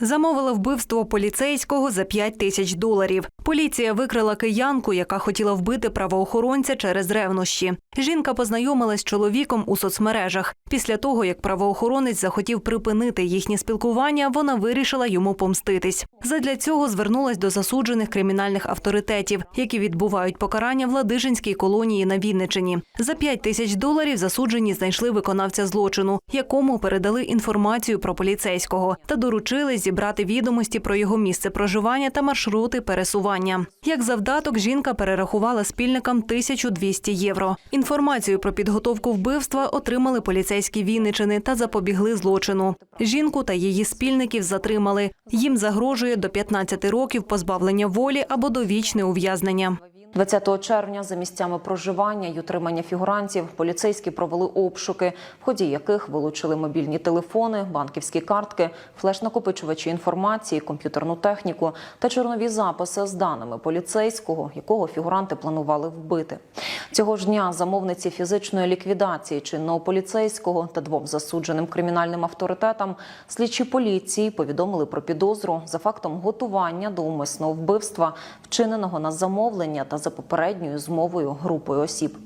Замовила вбивство поліцейського за 5 тисяч доларів. Поліція викрила киянку, яка хотіла вбити правоохоронця через ревнощі. Жінка познайомилась з чоловіком у соцмережах. Після того, як правоохоронець захотів припинити їхнє спілкування, вона вирішила йому помститись. Задля цього звернулась до засуджених кримінальних авторитетів, які відбувають покарання в Ладижинській колонії на Вінничині. За 5 тисяч доларів засуджені знайшли виконавця злочину, якому передали інформацію про поліцейського та доручили зібрати відомості про його місце проживання та маршрути пересування. Як завдаток, жінка перерахувала спільникам 1200 євро. Інформацію про підготовку вбивства отримали поліцейські Вінничини та запобігли злочину. Жінку та її спільників затримали. Їм загрожує до 15 років позбавлення волі або довічне ув'язнення. 20 червня за місцями проживання й утримання фігурантів поліцейські провели обшуки, в ході яких вилучили мобільні телефони, банківські картки, флеш-накопичувачі інформації, комп'ютерну техніку та чорнові записи з даними поліцейського, якого фігуранти планували вбити. Цього ж дня замовниці фізичної ліквідації чинного поліцейського та двом засудженим кримінальним авторитетам слідчі поліції повідомили про підозру за фактом готування до умисного вбивства, вчиненого на замовлення та за попередньою змовою групою осіб.